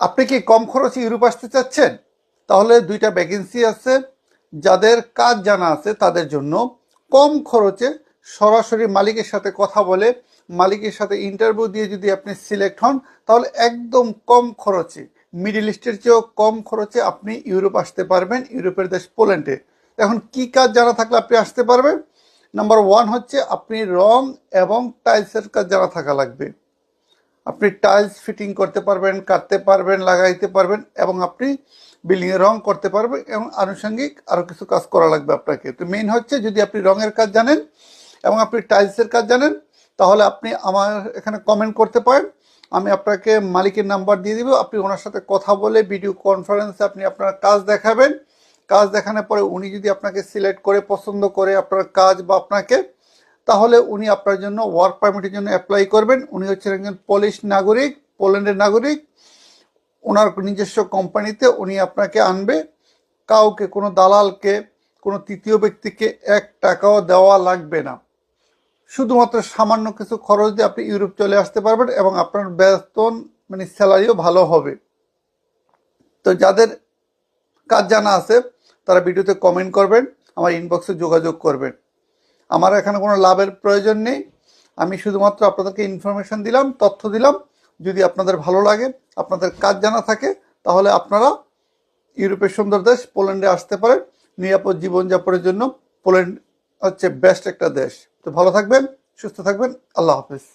আপনি কি কম খরচে ইউরোপ আসতে চাচ্ছেন? তাহলে দুইটা ভ্যাকেন্সি আছে। যাদের কাজ জানা আছে, তাদের জন্য কম খরচে সরাসরি মালিকের সাথে কথা বলে, মালিকের সাথে ইন্টারভিউ দিয়ে যদি আপনি সিলেক্ট হন, তাহলে একদম কম খরচে মিডিল ইস্টের চেয়েও কম খরচে আপনি ইউরোপ আসতে পারবেন, ইউরোপের দেশ পোল্যান্ডে। এখন কি কাজ জানা থাকলে আপনি আসতে পারবেন? নাম্বার ওয়ান হচ্ছে আপনি রং এবং টাইলসের কাজ জানা থাকা লাগবে। আপনি টাইলস ফিটিং করতে পারবেন, কাটতে পারবেন, লাগাইতে পারবেন এবং আপনি বিল্ডিংয়ে রং করতে পারবেন এবং আনুষঙ্গিক আরও কিছু কাজ করা লাগবে আপনাকে। তো মেইন হচ্ছে যদি আপনি রঙের কাজ জানেন এবং আপনি টাইলসের কাজ জানেন, তাহলে আপনি আমার এখানে কমেন্ট করতে পারেন। আমি আপনাকে মালিকের নাম্বার দিয়ে দিব, আপনি ওনার সাথে কথা বলে ভিডিও কনফারেন্সে আপনি আপনার কাজ দেখাবেন। কাজ দেখানোর পরে উনি যদি আপনাকে সিলেক্ট করে পছন্দ করে আপনার কাজ বা আপনাকে তাহলে উনি আপনার জন্য ওয়ার্ক পারমিটের জন্য অ্যাপ্লাই করবেন। উনি হচ্ছেন একজন পলিশ নাগরিক পোল্যান্ডের নাগরিক। ওনার নিজস্ব কোম্পানিতে উনি আপনাকে আনবে। কাউকে, কোনো দালালকে, কোনো তৃতীয় ব্যক্তিকে এক টাকাও দেওয়া লাগবে না। শুধুমাত্র সামান্য কিছু খরচ দিয়ে আপনি ইউরোপ চলে আসতে পারবেন এবং আপনার বেতন মানে স্যালারিও ভালো হবে। তো যাদের কাজ জানা আছে, তারা ভিডিওতে কমেন্ট করবেন, আমার ইনবক্সে যোগাযোগ করবেন। আমার এখানে কোনো লাভের প্রয়োজন নেই। আমি শুধুমাত্র আপনাদেরকে ইনফরমেশান দিলাম, তথ্য দিলাম। যদি আপনাদের ভালো লাগে, আপনাদের কাজ জানা থাকে, তাহলে আপনারা ইউরোপের সুন্দর দেশ পোল্যান্ডে আসতে পারেন। নিরাপদ জীবনযাপনের জন্য পোল্যান্ড হচ্ছে বেস্ট একটা দেশ। তো ভালো থাকবেন, সুস্থ থাকবেন, আল্লাহ হাফিজ।